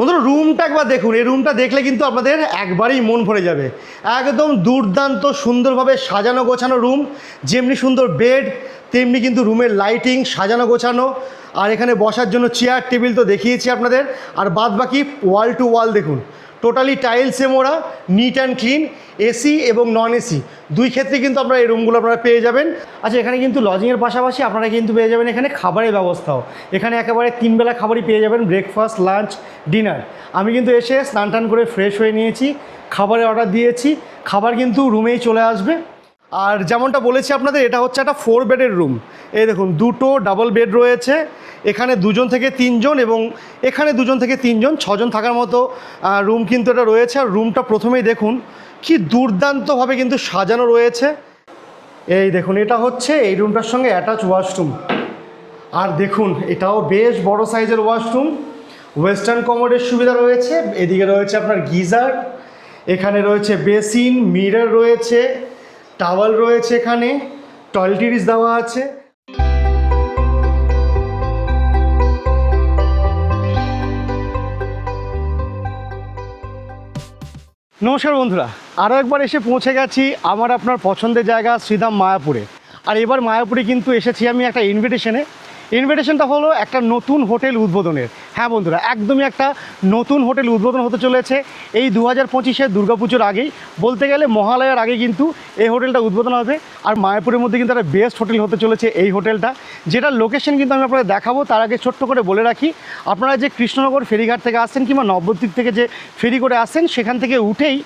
বন্ধুরা রুমটা একবার দেখুন। এই রুমটা দেখলে কিন্তু আপনাদের একবারেই মন ভরে যাবে। একদম দুর্দান্ত সুন্দরভাবে সাজানো গোছানো রুম যেমনি সুন্দর বেড তেমনি কিন্তু রুমের লাইটিং সাজানো গোছানো। আর এখানে বসার জন্য চেয়ার টেবিল তো দেখিয়েছি আপনাদের। আর বাদ বাকি ওয়াল টু ওয়াল দেখুন। টোটালি টাইলসে মোড়া নিট অ্যান্ড ক্লিন এসি এবং নন এসি দুই ক্ষেত্রে কিন্তু আপনারা এই রুমগুলো আপনারা পেয়ে যাবেন। আচ্ছা এখানে কিন্তু লজিংয়ের পাশাপাশি আপনারা কিন্তু পেয়ে যাবেন এখানে খাবারের ব্যবস্থাও। এখানে একেবারে তিনবেলা খাবারই পেয়ে যাবেন ব্রেকফাস্ট লাঞ্চ ডিনার আমি কিন্তু এসে স্নান টান করে ফ্রেশ হয়ে নিয়েছি, খাবারের অর্ডার দিয়েছি, খাবার কিন্তু রুমেই চলে আসবে। আর যেমনটা বলেছি আপনাদের, এটা হচ্ছে একটা ফোর বেডের রুম এই দেখুন, দুটো ডাবল বেড রয়েছে। এখানে দুজন থেকে তিনজন এবং এখানে দুজন থেকে তিনজন, ছজন থাকার মতো রুম কিন্তু এটা রয়েছে। আর রুমটা প্রথমেই দেখুন, কি দুর্দান্তভাবে কিন্তু সাজানো রয়েছে। এই দেখুন, এটা হচ্ছে এই রুমটার সঙ্গে অ্যাটাচ ওয়াশরুম আর দেখুন, এটাও বেশ বড় সাইজের ওয়াশরুম ওয়েস্টার্ন কমোডের সুবিধা রয়েছে। এদিকে রয়েছে আপনার গিজার। এখানে রয়েছে বেসিন মিরর রয়েছে টাওয়াল রয়েছে এখানে টয়লেটিরিস দেওয়া আছে। নমস্কার বন্ধুরা আরও একবার এসে পৌঁছে গেছি আমার আপনার পছন্দের জায়গা শ্রীধাম মায়াপুরে। আর এবার মায়াপুরে কিন্তু এসেছি আমি একটা ইনভিটেশনে ইনভিটেশনটা হলো একটা নতুন হোটেল উদ্বোধনের। হ্যাঁ বন্ধুরা, একদমই একটা নতুন হোটেল উদ্বোধন হতে চলেছে। এই দু হাজার পঁচিশে দুর্গাপুজোর আগেই, বলতে গেলে মহালয়ার আগে কিন্তু এই হোটেলটা উদ্বোধন হবে। আর মায়াপুরের মধ্যে কিন্তু একটা বেস্ট হোটেল হতে চলেছে এই হোটেলটা। যেটা লোকেশন কিন্তু আমি আপনাদের দেখাবো, তার আগে ছোট্ট করে বলে রাখি, আপনারা যে কৃষ্ণনগর ফেরিঘাট থেকে আসছেন কিংবা নবদ্বীপ থেকে যে ফেরি করে আসছেন, সেখান থেকে উঠেই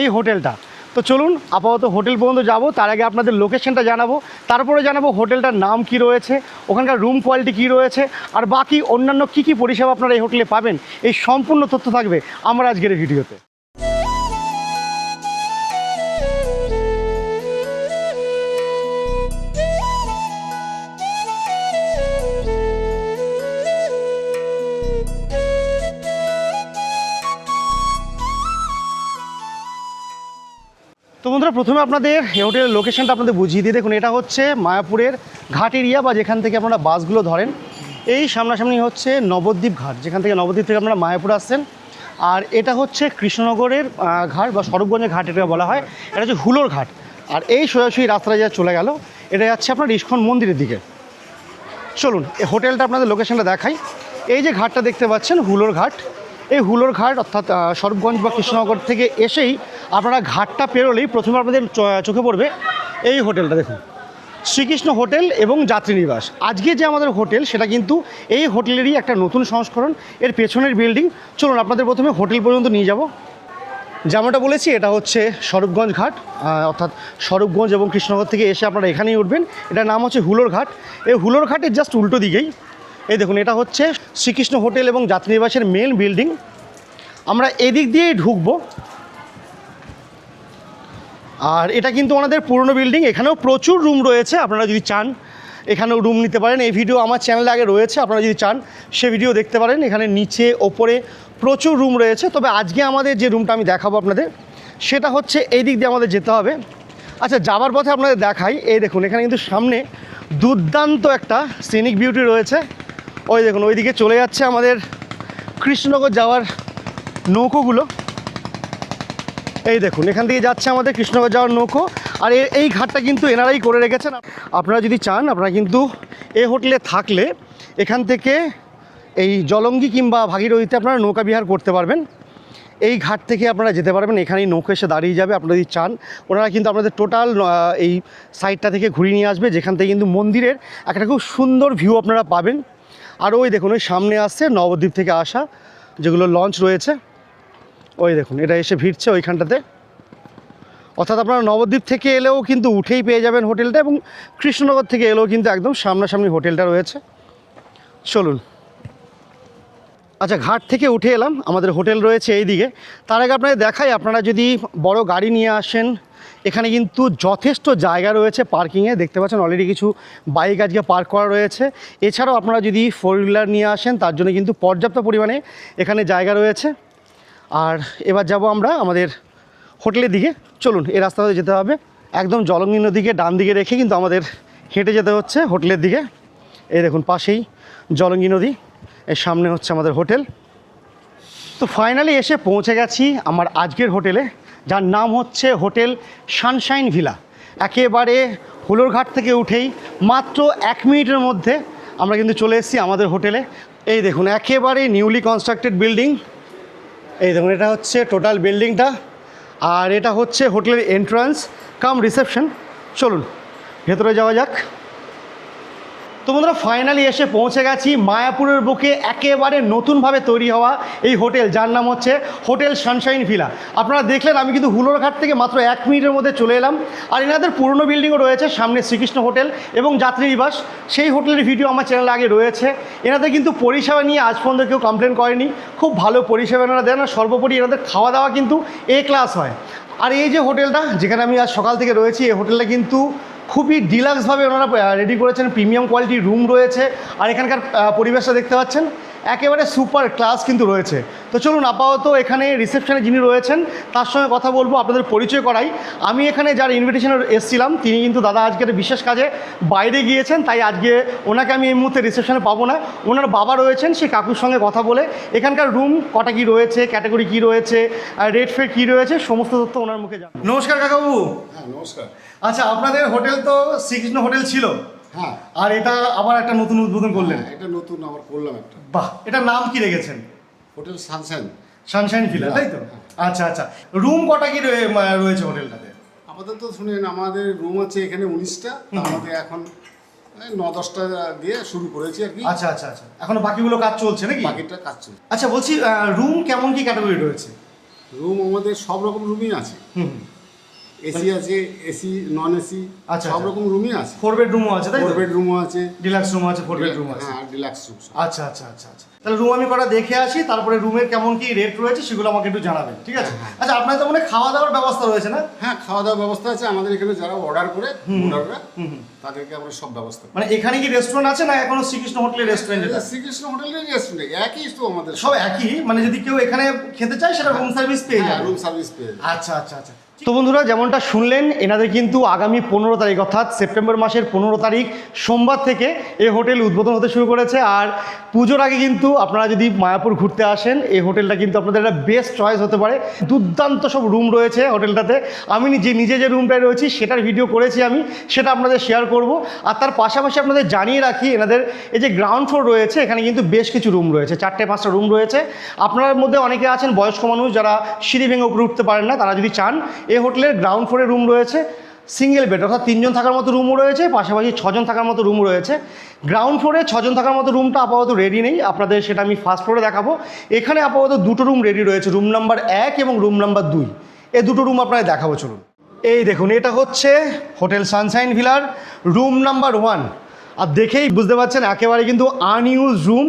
এই হোটেলটা। তো চলুন, আপাতত হোটেল পর্যন্ত যাব, তার আগে আপনাদের লোকেশনটা জানাব, তারপরে জানাব হোটেলটার নাম কি রয়েছে, ওখানকার রুম কোয়ালিটি কি রয়েছে, আর বাকি অন্যান্য কি কি পরিষেবা আপনারা এই হোটেলে পাবেন, এই সম্পূর্ণ তথ্য থাকবে আমার আজকের ভিডিওতে। তো বন্ধুরা প্রথমে আপনাদের এই হোটেলের লোকেশনটা আপনাদের বুঝিয়ে দিয়ে দেখুন। এটা হচ্ছে মায়াপুরের ঘাট এরিয়া বা যেখান থেকে আপনারা বাসগুলো ধরেন। এই সামনাসামনি হচ্ছে নবদ্বীপ ঘাট যেখান থেকে নবদ্বীপ থেকে আপনারা মায়াপুর আসছেন। আর এটা হচ্ছে কৃষ্ণনগরের ঘাট বা সরবগঞ্জের ঘাট এটা বলা হয়। এটা হচ্ছে হুলোর ঘাট। আর এই সোজাসুজি রাস্তাটা যা চলে গেল এটা যাচ্ছে আপনার ইস্কন মন্দিরের দিকে। চলুন এই হোটেলটা আপনাদের লোকেশনটা দেখাই। এই যে ঘাটটা দেখতে পাচ্ছেন হুলোর ঘাট। এই হুলোর ঘাট অর্থাৎ আহ, স্বরূপগঞ্জ বা কৃষ্ণনগর থেকে এসেই আপনারা ঘাটটা পেরোলেই প্রথমে আপনাদের চোখে পড়বে এই হোটেলটা, দেখুন। শ্রীকৃষ্ণ হোটেল এবং যাত্রী নিবাস। আজকে যে আমাদের হোটেল, সেটা কিন্তু এই হোটেলেরই একটা নতুন সংস্করণ। এর পেছনের বিল্ডিং। চলুন, আপনাদের প্রথমে হোটেল পর্যন্ত নিয়ে যাব। যেমনটা বলেছি, এটা হচ্ছে স্বরূপগঞ্জ ঘাট। অর্থাৎ স্বরূপগঞ্জ এবং কৃষ্ণনগর থেকে এসে আপনারা এখানেই উঠবেন। এটার নাম হচ্ছে হুলোর ঘাট। এই হুলোর ঘাটের জাস্ট উল্টো দিকেই। এই দেখুন, এটা হচ্ছে শ্রীকৃষ্ণ হোটেল এবং যাত্রীনিবাসের মেন বিল্ডিং আমরা এদিক দিয়েই ঢুকবো। আর এটা কিন্তু ওনাদের পুরনো বিল্ডিং এখানেও প্রচুর রুম রয়েছে, আপনারা যদি চান, এখানেও রুম নিতে পারেন। এই ভিডিও আমার চ্যানেলে আগে রয়েছে, আপনারা যদি চান, সে ভিডিও দেখতে পারেন। এখানে নিচে, ওপরে প্রচুর রুম রয়েছে। তবে আজকে আমাদের যে রুমটা আমি দেখাবো আপনাদের, সেটা হচ্ছে এই দিক দিয়ে আমাদের যেতে হবে। আচ্ছা যাবার পথে আপনাদের দেখাই। এই দেখুন, এখানে কিন্তু সামনে দুর্দান্ত একটা সিনিক বিউটি রয়েছে। ওই দেখুন, ওইদিকে চলে যাচ্ছে আমাদের কৃষ্ণনগর যাওয়ার নৌকোগুলো। এই দেখুন, এখান থেকে যাচ্ছে আমাদের কৃষ্ণনগর যাওয়ার নৌকো। আর এ- এই ঘাটটা কিন্তু এনারাই করে রেখেছেন। আপনারা যদি চান, আপনারা কিন্তু এই হোটেলে থাকলে এখান থেকে এই জলঙ্গি কিংবা ভাগীরথীতে আপনারা নৌকা বিহার করতে পারবেন। এই ঘাট থেকে আপনারা যেতে পারবেন, এখানেই নৌকা এসে দাঁড়িয়ে যাবে। আপনারা যদি চান, ওনারা কিন্তু আপনাদের টোটাল এই সাইডটা থেকে ঘুরিয়ে নিয়ে আসবে, যেখান থেকে কিন্তু মন্দিরের একটা খুব সুন্দর ভিউ আপনারা পাবেন। আর ওই দেখুন, ওই সামনে আসছে নবদ্বীপ থেকে আসা যেগুলো লঞ্চ রয়েছে। ওই দেখুন, এটা এসে ভিড়ছে ওইখানটাতে। অর্থাৎ আপনারা নবদ্বীপ থেকে এলেও কিন্তু উঠেই পেয়ে যাবেন হোটেলটা এবং কৃষ্ণনগর থেকে এলেও কিন্তু একদম সামনাসামনি হোটেলটা রয়েছে। চলুন। আচ্ছা ঘাট থেকে উঠে এলাম, আমাদের হোটেল রয়েছে এই দিকে তার আগে আপনাদের দেখাই, আপনারা যদি বড় গাড়ি নিয়ে আসেন, এখানে কিন্তু যথেষ্ট জায়গা রয়েছে পার্কিংয়ে। দেখতে পাচ্ছেন অলরেডি কিছু বাইক আজকে পার্ক করা রয়েছে। এছাড়াও আপনারা যদি ফোর হুইলার নিয়ে আসেন, তার জন্য কিন্তু পর্যাপ্ত পরিমাণে এখানে জায়গা রয়েছে। আর এবার যাব আমরা আমাদের হোটেলের দিকে। চলুন, এই রাস্তা যেতে হবে। একদম জলঙ্গি নদীকে ডান দিকে রেখে কিন্তু আমাদের হেঁটে যেতে হচ্ছে হোটেলের দিকে। এই দেখুন, পাশেই জলঙ্গি নদী, এর সামনে হচ্ছে আমাদের হোটেল। তো তো ফাইনালি এসে পৌঁছে গেছি আমার আজকের হোটেলে, যার নাম হচ্ছে হোটেল সানশাইন ভিলা। একেবারে হুলোরঘাট থেকে উঠেই মাত্র এক মিনিটের মধ্যে আমরা কিন্তু চলে এসেছি আমাদের হোটেলে। এই দেখুন, একেবারে নিউলি কনস্ট্রাক্টেড বিল্ডিং এই দেখুন, এটা হচ্ছে টোটাল বিল্ডিংটা আর এটা হচ্ছে হোটেলের এন্ট্রান্স কাম রিসেপশন চলুন, ভেতরে যাওয়া যাক। তো বন্ধুরা ফাইনালি এসে পৌঁছে গেছি মায়াপুরের বুকে, একেবারে নতুনভাবে তৈরি হওয়া এই হোটেল, যার নাম হচ্ছে হোটেল সানশাইন ভিলা। আপনারা দেখলেন, আমি কিন্তু হুলোরঘাট থেকে মাত্র এক মিনিটের মধ্যে চলে এলাম। আর এনাদের পুরনো বিল্ডিংও রয়েছে, সামনে শ্রীকৃষ্ণ হোটেল এবং যাত্রী নিবাস। সেই হোটেলের ভিডিও আমার চ্যানেলে আগে রয়েছে। এনাদের কিন্তু পরিষেবা নিয়ে আজ পর্যন্ত কেউ কমপ্লেন করেনি। খুব ভালো পরিষেবা এনারা দেন, আর সর্বোপরি এনাদের খাওয়া দাওয়া কিন্তু এ ক্লাস হয়। আর এই যে হোটেলটা, যেখানে আমি আজ সকাল থেকে রয়েছি, এই হোটেলটা কিন্তু খুবই ডিলাক্সভাবে ওনারা রেডি করেছেন। প্রিমিয়াম কোয়ালিটির রুম রয়েছে। আর এখানকার পরিবেশটা দেখতে পাচ্ছেন? একেবারে সুপার ক্লাস কিন্তু রয়েছে। তো চলুন আপাতত এখানে রিসেপশনে যিনি রয়েছেন তার সঙ্গে কথা বলব আপনাদের পরিচয় করাই। আমি এখানে যার ইনভিটেশনে এসেছিলাম তিনি কিন্তু দাদা আজকের বিশেষ কাজে বাইরে গিয়েছেন তাই আজকে ওনাকে আমি এই মুহূর্তে রিসেপশনে পাবো না। ওনার বাবা রয়েছেন সেই কাকুর সঙ্গে কথা বলে। এখানকার রুম কটা কী রয়েছে ক্যাটাগরি কী রয়েছে রেট ফেট কী রয়েছে সমস্ত তথ্য ওনার মুখে জান নমস্কার কাকাবু হ্যাঁ নমস্কার। আচ্ছা আপনাদের হোটেল তো শ্রীকৃষ্ণ হোটেল ছিল। হ্যাঁ। আর এটা আবার একটা নতুন উদ্বোধন করলেন। হ্যাঁ, এটা নতুন আবার করলাম একটা। বাহ এটার নাম কি রেখেছেন? Hotel Sunshine. সানশাইন ভিলা তাই তো? আচ্ছা আচ্ছা। রুম কটা কি রয়ে- রয়েছে হোটেলটাতে? আপাতত শুনেন আমাদের রুম আছে এখানে উনিশটা আমাদের এখন ন দশটা দিয়ে শুরু করেছি আর কি। আচ্ছা আচ্ছা আচ্ছা। এখন বাকিগুলো কাজ চলছে নাকি? বাকিটা কাজ চলছে। আচ্ছা বলছি রুম কেমন কি ক্যাটাগরি রয়েছে? রুম আমাদের সব রকম রুমই আছে। হুম। এসি আছে এসি নন এসি আচ্ছা, সব আচ্ছা। রকম রুমই আছে। ফোর বেড রুমও আছে তাই ফোর বেড রুমও আছে। ডিলাক্স রুম আছে ফোর বেড রুম আছে। হ্যাঁ ডিলাক্স রুম আচ্ছা আচ্ছা আচ্ছা আচ্ছা। তাহলে রুম আমি কটা দেখে আসি তারপরে রুমের কেমন কি রেট রয়েছে সেগুলো আমাকে একটু জানাবেন ঠিক আছে? আচ্ছা আপনার তো মনে হয় খাওয়া দাওয়ার ব্যবস্থা রয়েছে না? হ্যাঁ খাওয়া দাওয়ার ব্যবস্থা আছে। আমাদের এখানে যারা অর্ডার করে অর্ডাররা তাদেরকে আমরা সব ব্যবস্থা মানে এখানে কি রেস্টুরেন্ট আছে না এখনও শ্রীকৃষ্ণ হোটেলের রেস্টুরেন্ট শ্রীকৃষ্ণ হোটেলের রেস্টুরেন্ট একই তো আমাদের সব একই? মানে যদি কেউ এখানে খেতে চায় সেটা রুম সার্ভিস পেয়ে হ্যাঁ যাবে। রুম সার্ভিস পেয়ে। আচ্ছা আচ্ছা আচ্ছা। তো বন্ধুরা, যেমনটা শুনলেন, এনাদের কিন্তু আগামী পনেরো তারিখ, অর্থাৎ সেপ্টেম্বর মাসের পনেরো তারিখ সোমবার থেকে এই হোটেল উদ্বোধন হতে শুরু করেছে। আর পুজোর আগে কিন্তু আপনারা যদি মায়াপুর ঘুরতে আসেন এই হোটেলটা কিন্তু আপনাদের একটা বেস্ট চয়েস হতে পারে। দুর্দান্ত সব রুম রয়েছে হোটেলটাতে। আমি নিজে নিজে যে রুমটায় রয়েছি, সেটার ভিডিও করেছি আমি, সেটা আপনাদের শেয়ার করব। আর তার পাশাপাশি আপনাদের জানিয়ে রাখি, এনাদের এই যে গ্রাউন্ড ফ্লোর রয়েছে, এখানে কিন্তু বেশ কিছু রুম রয়েছে, চারটে, পাঁচটা রুম রয়েছে। আপনার মধ্যে অনেকে আছেন, বয়স্ক মানুষ, যারা সিঁড়ি ভেঙে উপরে উঠতে পারেন না, তারা যদি চান এই হোটেলের গ্রাউন্ড ফ্লোরে রুম রয়েছে, সিঙ্গেল বেড, অর্থাৎ তিনজন থাকার মতো রুমও রয়েছে, পাশাপাশি ছজন থাকার মতো রুম রয়েছে। গ্রাউন্ড ফ্লোরে ছজন থাকার মতো রুমটা আপাতত রেডি নেই, আপনাদের সেটা আমি ফার্স্ট ফ্লোরে দেখাবো। এখানে আপাতত দুটো রুম রেডি রয়েছে রুম নাম্বার এক এবং রুম নাম্বার দুই। এ দুটো রুম আপনাদের দেখাবো, চলুন। এই দেখুন, এটা হচ্ছে হোটেল সানশাইন ভিলার রুম নাম্বার ওয়ান আর দেখেই বুঝতে পারছেন, একেবারে কিন্তু আনইউজ রুম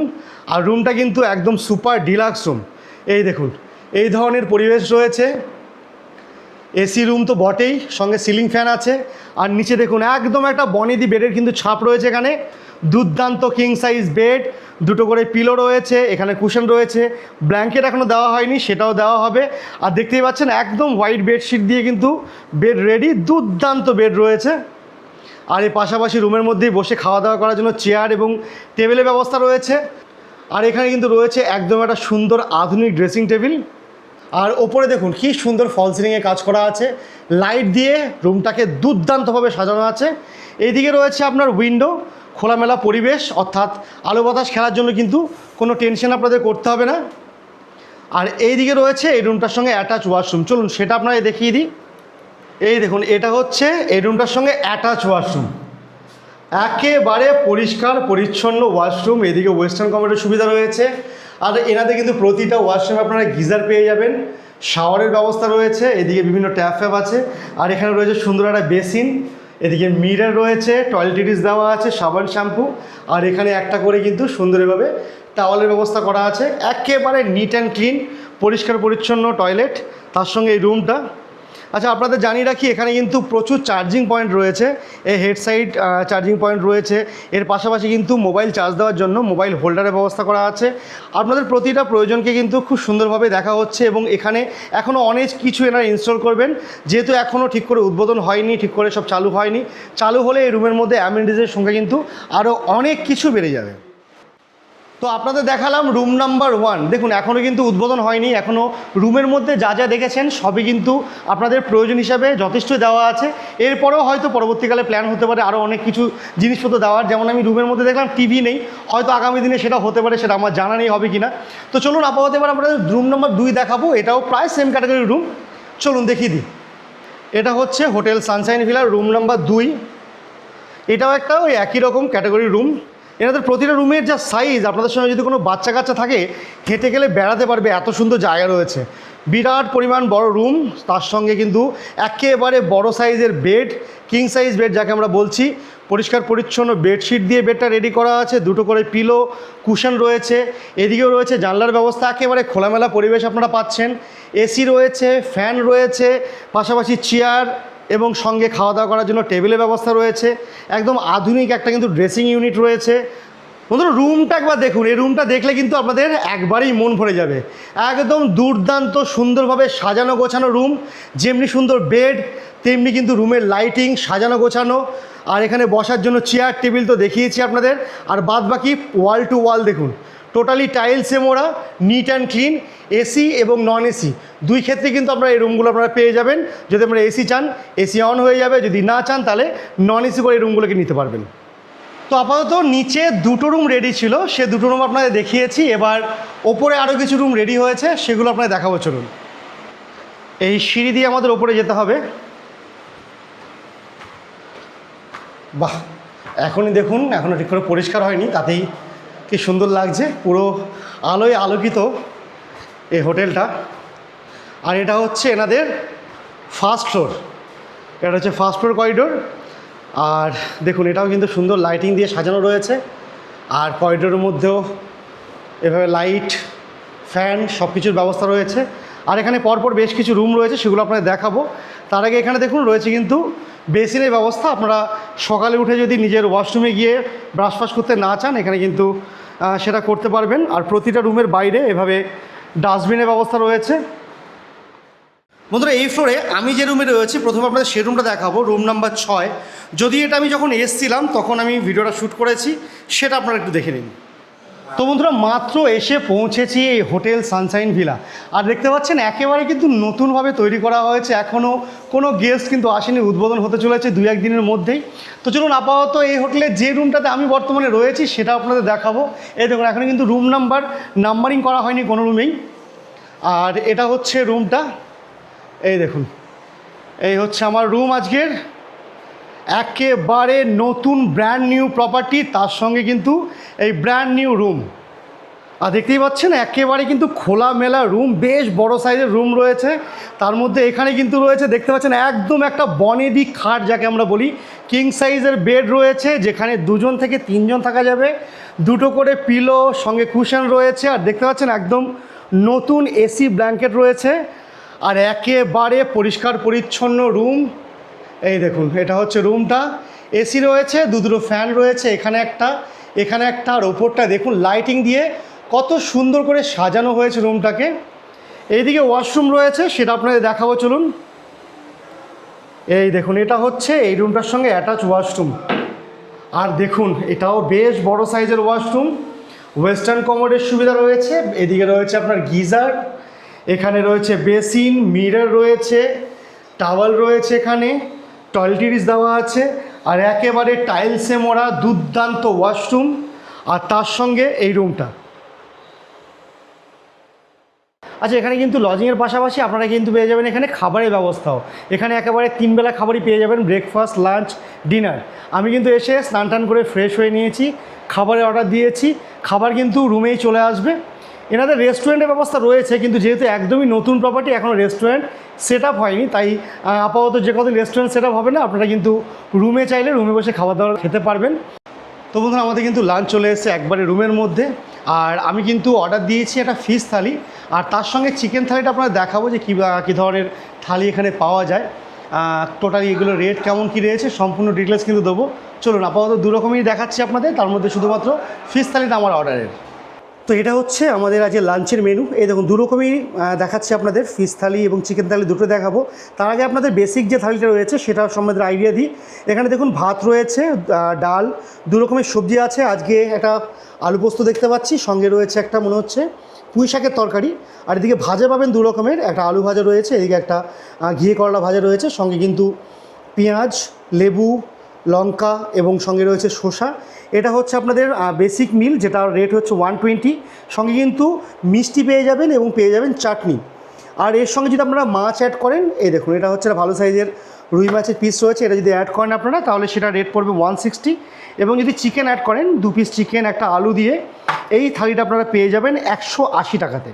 আর রুমটা কিন্তু একদম সুপার ডিলাক্স রুম এই দেখুন, এই ধরনের পরিবেশ রয়েছে। এসি রুম তো বটেই, সঙ্গে সিলিং ফ্যান আছে। আর নিচে দেখুন, একদম একটা বনেদি বেডের কিন্তু ছাপ রয়েছে এখানে। দুর্দান্ত কিং সাইজ বেড দুটো করে পিলো রয়েছে, এখানে কুশন রয়েছে। ব্ল্যাঙ্কেট এখনও দেওয়া হয়নি, সেটাও দেওয়া হবে। আর দেখতেই পাচ্ছেন, একদম হোয়াইট বেডশিট দিয়ে কিন্তু বেড রেডি দুর্দান্ত বেড রয়েছে। আর এই পাশাপাশি রুমের মধ্যেই বসে খাওয়া দাওয়া করার জন্য চেয়ার এবং টেবিলের ব্যবস্থা রয়েছে। আর এখানে কিন্তু রয়েছে একদম একটা সুন্দর আধুনিক ড্রেসিং টেবিল আর ওপরে দেখুন, কি সুন্দর ফল সিলিংয়ে কাজ করা আছে। লাইট দিয়ে রুমটাকে দুর্দান্তভাবে সাজানো আছে। এইদিকে রয়েছে আপনার উইন্ডো খোলামেলা পরিবেশ, অর্থাৎ আলো বাতাস খেলার জন্য কিন্তু কোনো টেনশন আপনাদের করতে হবে না। আর এইদিকে রয়েছে এই রুমটার সঙ্গে অ্যাটাচ ওয়াশরুম চলুন, সেটা আপনারা দেখিয়ে দিই। এই দেখুন, এটা হচ্ছে এই রুমটার সঙ্গে অ্যাটাচ ওয়াশরুম একেবারে পরিষ্কার, পরিচ্ছন্ন ওয়াশরুম এদিকে ওয়েস্টার্ন কমেডের সুবিধা রয়েছে। আর এনাতে কিন্তু প্রতিটা ওয়াশরুমে আপনারা গিজার পেয়ে যাবেন। শাওয়ারের ব্যবস্থা রয়েছে, এদিকে বিভিন্ন ট্যাপ ফ্যাপ আছে, আর এখানে রয়েছে সুন্দর একটা বেসিন এদিকে মিরার রয়েছে টয়লেটিস দেওয়া আছে, সাবান শ্যাম্পু আর এখানে একটা করে কিন্তু সুন্দরভাবে টাওয়ালের ব্যবস্থা করা আছে। একেবারে নিট অ্যান্ড ক্লিন পরিষ্কার পরিচ্ছন্ন টয়লেট তার সঙ্গে এই রুমটা আচ্ছা আপনাদের জানিয়ে রাখি, এখানে কিন্তু প্রচুর চার্জিং পয়েন্ট রয়েছে। এই হেড সাইড চার্জিং পয়েন্ট রয়েছে। এর পাশাপাশি কিন্তু মোবাইল চার্জ দেওয়ার জন্য মোবাইল হোল্ডারের ব্যবস্থা করা আছে। আপনাদের প্রতিটা প্রয়োজনকে কিন্তু খুব সুন্দরভাবে দেখা হচ্ছে এবং এখানে এখনও অনেক কিছু এনারা ইনস্টল করবেন। যেহেতু এখনও ঠিক করে উদ্বোধন হয়নি, ঠিক করে সব চালু হয়নি। চালু হলে এই রুমের মধ্যে অ্যামিনিটিসের সংখ্যা কিন্তু আরও অনেক কিছু বেড়ে যাবে। তো আপনাদের দেখালাম রুম নাম্বার ওয়ান দেখুন এখনও কিন্তু উদ্বোধন হয়নি এখনও রুমের মধ্যে যা যা দেখেছেন সবই কিন্তু আপনাদের প্রয়োজন হিসাবে যথেষ্ট দেওয়া আছে। এরপরেও হয়তো পরবর্তীকালে প্ল্যান হতে পারে আরও অনেক কিছু জিনিসপত্র দেওয়ার। যেমন আমি রুমের মধ্যে দেখলাম টিভি নেই, হয়তো আগামী দিনে সেটা হতে পারে, সেটা আমার জানা নেই হবে কি না তো চলুন আপাতত এবার আমরা রুম নাম্বার দুই দেখাবো, এটাও প্রায় সেম ক্যাটাগরির রুম চলুন দেখিয়ে দিই। এটা হচ্ছে হোটেল সানশাইন ভিলার রুম নাম্বার দুই। এটাও একটা ওই একই রকম ক্যাটাগরি রুম এনাদের প্রতিটা রুমের যা সাইজ আপনাদের সঙ্গে যদি কোনো বাচ্চা কাচ্চা থাকে, হেঁটে গেলে বেড়াতে পারবে, এত সুন্দর জায়গা রয়েছে। বিরাট পরিমাণ বড় রুম তার সঙ্গে কিন্তু একেবারে বড় সাইজের বেড কিং সাইজ বেড যাকে আমরা বলছি। পরিষ্কার, পরিচ্ছন্ন বেডশিট দিয়ে বেডটা রেডি করা আছে, দুটো করে পিলো কুশন রয়েছে। এদিকেও রয়েছে জানলার ব্যবস্থা, একেবারে খোলামেলা পরিবেশ আপনারা পাচ্ছেন। এসি রয়েছে ফ্যান রয়েছে, পাশাপাশি চেয়ার এবং সঙ্গে খাওয়া দাওয়া করার জন্য টেবিলের ব্যবস্থা রয়েছে। একদম আধুনিক একটা কিন্তু ড্রেসিং ইউনিট রয়েছে। বন্ধুরা, রুমটা একবার দেখুন। এই রুমটা দেখলে কিন্তু আপনাদের একবারেই মন ভরে যাবে। একদম দুর্দান্ত সুন্দরভাবে সাজানো গোছানো রুম। যেমনি সুন্দর বেড, তেমনি কিন্তু রুমের লাইটিং, সাজানো গোছানো। আর এখানে বসার জন্য চেয়ার, টেবিল তো দেখিয়েছি আপনাদের। আর বাদ বাকি ওয়াল টু ওয়াল দেখুন। টোটালি টাইলসে মোড়া নিট অ্যান্ড ক্লিন এসি এবং নন এসি দুই ক্ষেত্রে কিন্তু আপনারা এই রুমগুলো আপনারা পেয়ে যাবেন। যদি আপনারা এসি চান এসি অন হয়ে যাবে। যদি না চান, তাহলে নন এসি করে এই রুমগুলোকে নিতে পারবেন। তো আপাতত নিচে দুটো রুম রেডি ছিল। সে দুটো রুম আপনাদের দেখিয়েছি। এবার ওপরে আরও কিছু রুম রেডি হয়েছে। সেগুলো আপনাদের দেখাবো, চলুন। এই সিঁড়ি দিয়ে আমাদের ওপরে যেতে হবে। বাহ! এখনই দেখুন, এখনও ঠিক করে পরিষ্কার হয়নি। তাতেই কি সুন্দর লাগছে, পুরো আলোয় আলোকিত এই হোটেলটা। আর এটা হচ্ছে এনাদের ফার্স্ট ফ্লোর এটা হচ্ছে ফার্স্ট ফ্লোর করিডোর আর দেখুন, এটাও কিন্তু সুন্দর লাইটিং দিয়ে সাজানো রয়েছে। আর করিডোরের মধ্যেও এভাবে লাইট ফ্যান সব কিছুর ব্যবস্থা রয়েছে। আর এখানে পরপর বেশ কিছু রুম রয়েছে, সেগুলো আপনাদের দেখাবো। তার আগে এখানে দেখুন, রয়েছে কিন্তু বেসিনের ব্যবস্থা। আপনারা সকালে উঠে যদি নিজের ওয়াশরুমে গিয়ে ব্রাশ ফাশ করতে না চান, এখানে কিন্তু সেটা করতে পারবেন। আর প্রতিটা রুমের বাইরে এভাবে ডাস্টবিনের ব্যবস্থা রয়েছে। বন্ধুরা, এই ফ্লোরে আমি যে রুমে রয়েছি, প্রথমে আপনাদের সে রুমটা দেখাবো, রুম নাম্বার ছয়। যদি এটা আমি যখন এসছিলাম, তখন আমি ভিডিওটা শ্যুট করেছি, সেটা আপনারা একটু দেখে নিন। তো বন্ধুরা, মাত্র এসে পৌঁছেছি এই হোটেল সানশাইন ভিলা। আর দেখতে পাচ্ছেন, একেবারে কিন্তু নতুনভাবে তৈরি করা হয়েছে। এখনও কোনো গেস্ট কিন্তু আসেনি, উদ্বোধন হতে চলেছে দু এক দিনের মধ্যেই। তো চলুন, আপাতত এই হোটেলে যে রুমটাতে আমি বর্তমানে রয়েছি, সেটা আপনাদের দেখাবো। এই দেখুন, এখানে কিন্তু রুম নাম্বার নাম্বারিং করা হয়নি কোনো রুমেই আর এটা হচ্ছে রুমটা এই দেখুন, এই হচ্ছে আমার রুম আজকের। একেবারে নতুন ব্র্যান্ড নিউ প্রপার্টি তার সঙ্গে কিন্তু এই ব্র্যান্ড নিউ রুম আর দেখতেই পাচ্ছেন, একেবারে কিন্তু খোলামেলা রুম বেশ বড় সাইজের রুম রয়েছে। তার মধ্যে এখানে কিন্তু রয়েছে, দেখতে পাচ্ছেন, একদম একটা বনেদি খাট, যাকে আমরা বলি কিং সাইজের বেড রয়েছে, যেখানে দুজন থেকে তিনজন থাকা যাবে। দুটো করে পিলো সঙ্গে কুশন রয়েছে, আর দেখতে পাচ্ছেন, একদম নতুন এসি ব্ল্যাঙ্কেট রয়েছে। আর একেবারে পরিষ্কার পরিচ্ছন্ন রুম এই দেখুন, এটা হচ্ছে রুমটা। এসি রয়েছে দু দুটো ফ্যান রয়েছে, এখানে একটা এখানে একটা, আর ওপরটা দেখুন, লাইটিং দিয়ে কত সুন্দর করে সাজানো হয়েছে রুমটাকে। এইদিকে ওয়াশরুম রয়েছে, সেটা আপনাদের দেখাবো, চলুন। এই দেখুন, এটা হচ্ছে এই রুমটার সঙ্গে অ্যাটাচ ওয়াশরুম। আর দেখুন, এটাও বেশ বড় সাইজের ওয়াশরুম। ওয়েস্টার্ন কমোডের সুবিধা রয়েছে, এদিকে রয়েছে আপনার গিজার, এখানে রয়েছে বেসিন, মিরর রয়েছে, টাওয়াল রয়েছে এখানে। টয়লেটিরিস দেওয়া আছে আর একেবারে টাইলসে মোড়া দুর্দান্ত ওয়াশরুম আর তার সঙ্গে এই রুমটা। আচ্ছা এখানে কিন্তু লজিংয়ের পাশাপাশি আপনারা কিন্তু পেয়ে যাবেন এখানে খাবারের ব্যবস্থাও। এখানে একেবারে তিনবেলা খাবারই পেয়ে যাবেন ব্রেকফাস্ট লাঞ্চ ডিনার আমি কিন্তু এসে স্নান টান করে ফ্রেশ হয়ে নিয়েছি, খাবারের অর্ডার দিয়েছি। খাবার কিন্তু রুমেই চলে আসবে। এনাদের রেস্টুরেন্টের ব্যবস্থা রয়েছে, কিন্তু যেহেতু একদমই নতুন প্রপার্টি এখনও রেস্টুরেন্ট সেট আপ হয়নি, তাই আপাতত যে কদিন রেস্টুরেন্ট সেট আপ হবে না, আপনারা কিন্তু রুমে চাইলে রুমে বসে খাবার দাবার খেতে পারবেন। তো বন্ধুরা, আমাদের কিন্তু লাঞ্চ চলে এসেছে একবারে রুমের মধ্যে। আর আমি কিন্তু অর্ডার দিয়েছি একটা ফিশ থালি, আর তার সঙ্গে চিকেন থালিটা আপনারা দেখাবো যে কী কী ধরনের থালি এখানে পাওয়া যায়। টোটালি এগুলো রেট কেমন কী রয়েছে, সম্পূর্ণ ডিটেলস কিন্তু দেবো। চলুন, আপাতত দু রকমই দেখাচ্ছি আপনাদের, তার মধ্যে শুধুমাত্র ফিশ থালিটা আমার অর্ডারের তো এটা হচ্ছে আমাদের আজকে লাঞ্চের মেনু এই দেখুন, দু রকমই দেখাচ্ছে আপনাদের। ফিশ থালি এবং চিকেন থালি দুটো দেখাবো। তার আগে আপনাদের বেসিক যে থালিটা রয়েছে, সেটা সম্বন্ধে আইডিয়া দিই। এখানে দেখুন, ভাত রয়েছে ডাল, দু রকমের সবজি আছে। আজকে একটা আলু পোস্ত দেখতে পাচ্ছি। সঙ্গে রয়েছে একটা, মনে হচ্ছে, পুঁই শাকের তরকারি। আর এদিকে ভাজা পাবেন দু রকমের। একটা আলু ভাজা রয়েছে, এদিকে একটা ঘিয়ে করলা ভাজা রয়েছে। সঙ্গে কিন্তু পেঁয়াজ, লেবু, লঙ্কা এবং সঙ্গে রয়েছে শসা। এটা হচ্ছে আপনাদের বেসিক মিল যেটা রেট হচ্ছে ওয়ান টোয়েন্টি সঙ্গে কিন্তু মিষ্টি পেয়ে যাবেন এবং পেয়ে যাবেন চাটনি। আর এর সঙ্গে যদি আপনারা মাছ অ্যাড করেন, এই দেখুন, এটা হচ্ছে ভালো সাইজের রুই মাছের পিস রয়েছে। এটা যদি অ্যাড করেন আপনারা, তাহলে সেটা রেট পড়বে ওয়ান সিক্সটি এবং যদি চিকেন অ্যাড করেন, দু পিস চিকেন একটা আলু দিয়ে, এই থালিটা আপনারা পেয়ে যাবেন একশো আশি টাকাতে।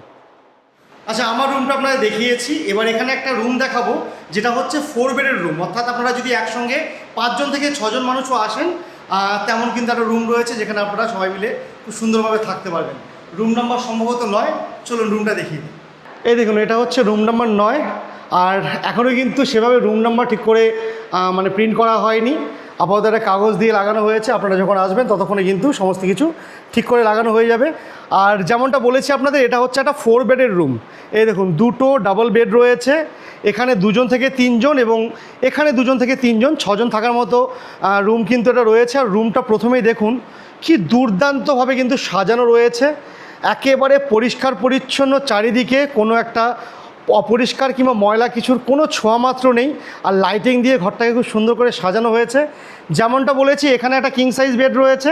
আচ্ছা আমার রুমটা আপনারা দেখিয়েছি। এবার এখানে একটা রুম দেখাবো, যেটা হচ্ছে ফোর বেডের রুম অর্থাৎ আপনারা যদি একসঙ্গে পাঁচজন থেকে ছজন মানুষও আসেন তেমন কিন্তু একটা রুম রয়েছে যেখানে আপনারা সবাই মিলে খুব সুন্দরভাবে থাকতে পারবেন। রুম নাম্বার সম্ভবত নয়, চলুন রুমটা দেখি এই দেখুন, এটা হচ্ছে রুম নাম্বার নয়, আর এখনও কিন্তু সেভাবে রুম নাম্বার ঠিক করে মানে প্রিন্ট করা হয়নি। আপাতত একটা কাগজ দিয়ে লাগানো হয়েছে, আপনারা যখন আসবেন ততক্ষণে কিন্তু সমস্ত কিছু ঠিক করে লাগানো হয়ে যাবে। আর যেমনটা বলেছি আপনাদের, এটা হচ্ছে একটা ফোর বেডের রুম এই দেখুন, দুটো ডাবল বেড রয়েছে। এখানে দুজন থেকে তিনজন এবং এখানে দুজন থেকে তিনজন, ছজন থাকার মতো রুম কিন্তু এটা রয়েছে। আর রুমটা প্রথমেই দেখুন, কি দুর্দান্তভাবে কিন্তু সাজানো রয়েছে। একেবারে পরিষ্কার পরিচ্ছন্ন চারিদিকে কোনো একটা অপরিষ্কার কিংবা ময়লা কিছুর কোনো ছোঁয়া মাত্র নেই, আর লাইটিং দিয়ে ঘরটাকে খুব সুন্দর করে সাজানো হয়েছে। যেমনটা বলেছি, এখানে একটা কিং সাইজ বেড রয়েছে,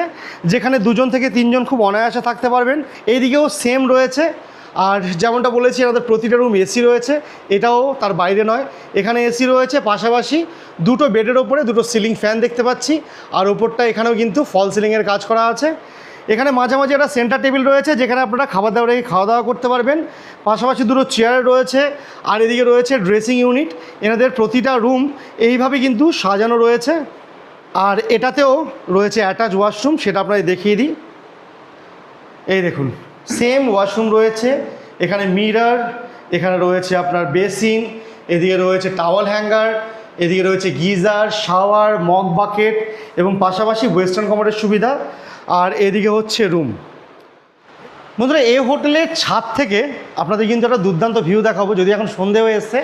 যেখানে দুজন থেকে তিনজন খুব অনায়াসে থাকতে পারবেন। এইদিকেও সেম রয়েছে, আর যেমনটা বলেছি, আমাদের প্রতিটা রুম এসি রয়েছে, এটাও তার বাইরে নয়। এখানে এসি রয়েছে, পাশাপাশি দুটো বেডের ওপরে দুটো সিলিং ফ্যান দেখতে পাচ্ছি, আর ওপরটা এখানেও কিন্তু ফল সিলিংয়ের কাজ করা আছে। এখানে মাঝামাঝি একটা সেন্টার টেবিল রয়েছে, যেখানে আপনারা খাবার দাবার রেখে খাওয়া দাওয়া করতে পারবেন। পাশাপাশি দুটো চেয়ার রয়েছে, আর এদিকে রয়েছে ড্রেসিং ইউনিট এনাদের প্রতিটা রুম এইভাবে কিন্তু সাজানো রয়েছে। আর এটাতেও রয়েছে অ্যাটাচ ওয়াশরুম সেটা আপনাদের দেখিয়ে দিই। এই দেখুন সেম ওয়াশরুম রয়েছে, এখানে মিরর এখানে রয়েছে আপনার বেসিন এদিকে রয়েছে টাওয়াল হ্যাঙ্গার এদিকে রয়েছে গিজার শাওয়ার মগ বাকেট এবং পাশাপাশি ওয়েস্টার্ন কমোডের সুবিধা। আর এদিকে হচ্ছে রুম। বন্ধুরা, এই হোটেলের ছাদ থেকে আপনাদের কিন্তু একটা দুর্দান্ত ভিউ দেখাবো, যদি এখন সন্ধে হয়ে এসছে।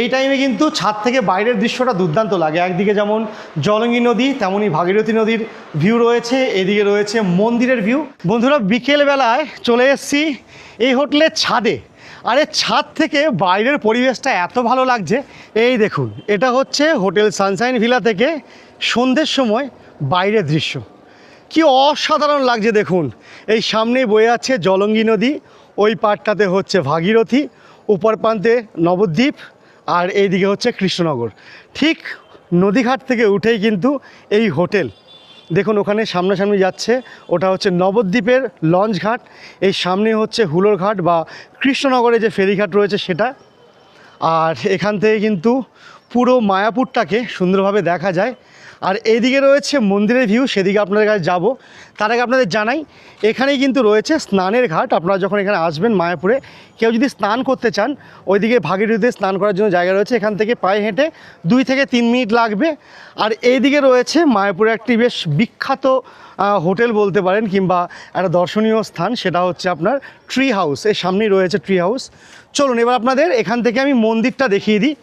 এই টাইমে কিন্তু ছাদ থেকে বাইরের দৃশ্যটা দুর্দান্ত লাগে। একদিকে যেমন জলঙ্গি নদী তেমনই ভাগীরথী নদীর ভিউ রয়েছে, এদিকে রয়েছে মন্দিরের ভিউ বন্ধুরা, বিকেলবেলায় চলে এসেছি এই হোটেলের ছাদে। আর এর ছাদ থেকে বাইরের পরিবেশটা এত ভালো লাগছে। এই দেখুন, এটা হচ্ছে হোটেল সানশাইন ভিলা থেকে সন্ধ্যের সময় বাইরের দৃশ্য। কি অসাধারণ লাগছে দেখুন। এই সামনেই বয়ে আছে জলঙ্গি নদী, ওই পাড়টাতে হচ্ছে ভাগীরথী, উপর প্রান্তে নবদ্বীপ আর এইদিকে হচ্ছে কৃষ্ণনগর। ঠিক নদীঘাট থেকে উঠেই কিন্তু এই হোটেল। দেখুন, ওখানে সামনাসামনি যাচ্ছে, ওটা হচ্ছে নবদ্বীপের লঞ্চ ঘাট, এই সামনে হচ্ছে হুলোর ঘাট বা কৃষ্ণনগরে যে ফেরিঘাট রয়েছে সেটা। আর এখান থেকে কিন্তু পুরো মায়াপুরটাকে সুন্দরভাবে দেখা যায়। আর এইদিকে রয়েছে মন্দিরের ভিউ সেদিকে আপনাদের কাছে যাব। তার আগে আপনাদের জানাই, এখানেই কিন্তু রয়েছে স্নানের ঘাট। আপনারা যখন এখানে আসবেন মায়াপুরে, কেউ যদি স্নান করতে চান, ওইদিকে ভাগীরথীতে স্নান করার জন্য জায়গা রয়েছে। এখান থেকে পায়ে হেঁটে দুই থেকে তিন মিনিট লাগবে। আর এইদিকে রয়েছে মায়াপুরে একটি বেশ বিখ্যাত হোটেল বলতে পারেন, কিংবা একটা দর্শনীয় স্থান, সেটা হচ্ছে আপনার ট্রি হাউস এর সামনেই রয়েছে ট্রি হাউস চলুন, এবার আপনাদের এখান থেকে আমি মন্দিরটা দেখিয়ে দিই।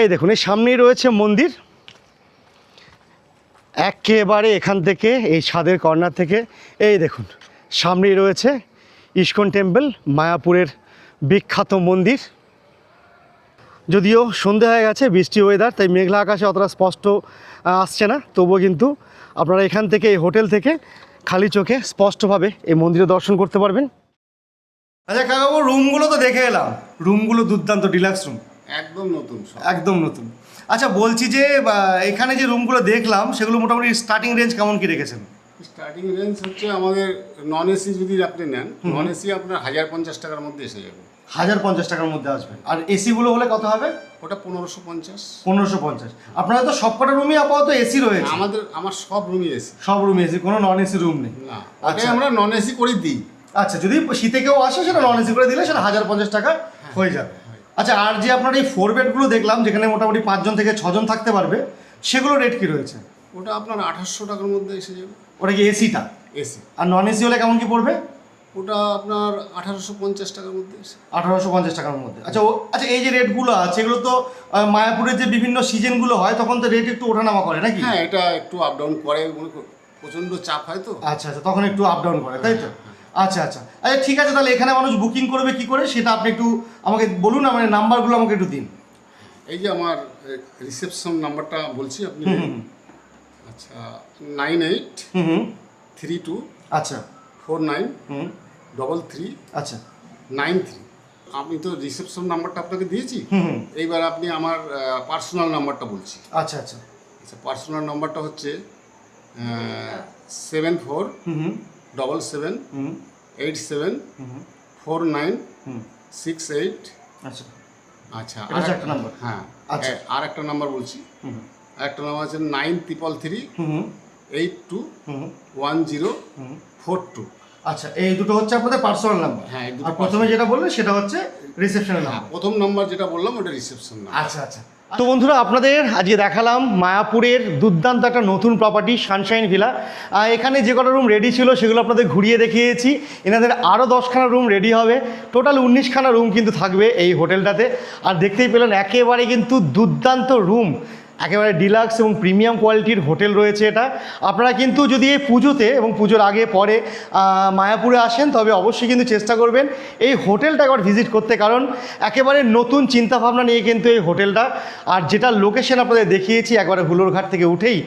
এই দেখুন এই সামনেই রয়েছে মন্দির। একেবারে এখান থেকে এই ছাদের কর্নার থেকে এই দেখুন সামনেই রয়েছে ইস্কন টেম্পল মায়াপুরের বিখ্যাত মন্দির। যদিও সন্ধে হয়ে গেছে বৃষ্টি ওয়েদার তাই মেঘলা আকাশে অতটা স্পষ্ট আসছে না। তবুও কিন্তু আপনারা এখান থেকে এই হোটেল থেকে খালি চোখে স্পষ্টভাবে এই মন্দিরে দর্শন করতে পারবেন। আচ্ছা কাকাবু রুমগুলো তো দেখে এলাম। রুমগুলো দুর্দান্ত ডিলাক্স রুম একদম নতুন একদম নতুন। আচ্ছা বলছি যে এখানে যে রুমগুলো দেখলাম সেগুলো মোটামুটি স্টার্টিং রেঞ্জ কেমন কি রেখেছেন? স্টার্টিং রেঞ্জ হচ্ছে আমাদের নন এসি যদি আপনি নেন নন এসি আপনার হাজার পঞ্চাশ টাকার মধ্যে এসে যাবে। হাজার পঞ্চাশ টাকার মধ্যে আসবে। আর এসিগুলো হলে কত হবে? ওটা পনেরোশো পঞ্চাশ। পনেরোশো পঞ্চাশ। আপনারা তো সবকটা রুমই আপাতত এসি রয়েছে। আমাদের আমার সব রুমই এসি সব রুম এসি কোনো নন এসি রুম নেই। না আচ্ছা। আমরা নন এসি করে দিই। আচ্ছা যদি শীতে কেউ আসে সেটা নন এসি করে দিলে সেটা হাজার পঞ্চাশ টাকা হয়ে যাবে। আচ্ছা আর যে আপনার এই ফোর বেডগুলো দেখলাম যেখানে মোটামুটি পাঁচজন থেকে ছজন থাকতে পারবে সেগুলো রেট কি রয়েছে? ওটা আপনার আঠাশশো টাকার মধ্যে এসে যাবে। ওটা কি এসিটা এসি আর নন এসি হলে কেমন কি পড়বে? ওটা আপনার আঠারোশো পঞ্চাশ টাকার মধ্যে এসে। আঠারোশো পঞ্চাশ টাকার মধ্যে। আচ্ছা ও আচ্ছা এই যে রেটগুলো আছে এগুলো তো আহ, মায়াপুরের যে বিভিন্ন সিজনগুলো হয় তখন তো রেট একটু ওঠানামা করে নাকি? হ্যাঁ এটা একটু আপ ডাউন করে মনে প্রচণ্ড চাপ হয় তো। আচ্ছা আচ্ছা তখন একটু আপ ডাউন করে তাই তো? আচ্ছা আচ্ছা। আচ্ছা ঠিক আছে তাহলে এখানে মানুষ বুকিং করবে কি করে? সেটা আপনি একটু আমাকে বলুন আমার নাম্বারগুলো আমাকে একটু দিন। এই যে আমার রিসেপশন নাম্বারটা বলছি আপনি? আচ্ছা নাইন এইট থ্রি টু আচ্ছা। ফোর নাইন ডবল থ্রি আচ্ছা। নাইন থ্রি আমি তো রিসেপশন নাম্বারটা আপনাকে দিয়েছি? এইবার আপনি আমার পার্সোনাল নাম্বারটা বলছি। আচ্ছা আচ্ছা। আচ্ছা পার্সোনাল নাম্বারটা হচ্ছে seven four double seven eight seven four nine six eight আচ্ছা। আচ্ছা আর একটা নাম্বার হ্যাঁ আচ্ছা। আর একটা নাম্বার বলছি। আর একটা নাম্বার আছে nine triple three eight two one zero four two আচ্ছা এই দুটো হচ্ছে আপনাদের পার্সোনাল নাম্বার হ্যাঁ, আর প্রথমে যেটা বললেন সেটা হচ্ছে রিসেপশনের হ্যাঁ নাম্বার প্রথম নাম্বার যেটা বললাম ওটা রিসেপশন নাম্বার আচ্ছা আচ্ছা। তো বন্ধুরা, আপনাদের আজকে দেখালাম মায়াপুরের দুর্দান্ত একটা নতুন প্রপার্টি সানশাইন ভিলা এখানে যে কটা রুম রেডি ছিল সেগুলো আপনাদের ঘুরিয়ে দেখিয়েছি। এনাদের আরও দশখানা রুম রেডি হবে। টোটাল উনিশখানা রুম কিন্তু থাকবে এই হোটেলটাতে আর দেখতেই পেলেন, একেবারে কিন্তু দুর্দান্ত রুম একেবারে ডিলাক্স এবং প্রিমিয়াম কোয়ালিটির হোটেল রয়েছে এটা। আপনারা কিন্তু যদি এই পুজোতে এবং পুজোর আগে, পরে মায়াপুরে আসেন, তবে অবশ্যই কিন্তু চেষ্টা করবেন এই হোটেলটা একবার ভিজিট করতে, কারণ একেবারে নতুন চিন্তাভাবনা নিয়ে কিন্তু এই হোটেলটা। আর যেটা লোকেশন আপনাদের দেখিয়েছি, একবারে হুলোরঘাট থেকে উঠেই।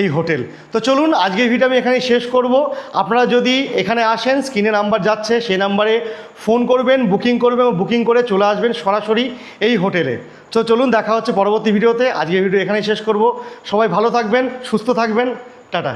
এই হোটেল। তো চলুন, আজকের ভিডিও আমি এখানে শেষ করব। আপনারা যদি এখানে আসেন স্ক্রিনে নাম্বার যাচ্ছে, সেই নাম্বারে ফোন করবেন বুকিং করবেন বুকিং করে চলে আসবেন সরাসরি এই হোটেলে। তো চলুন, দেখা হচ্ছে পরবর্তী ভিডিওতে আজকের ভিডিও এখানেই শেষ করব। সবাই ভালো থাকবেন, সুস্থ থাকবেন। টাটা।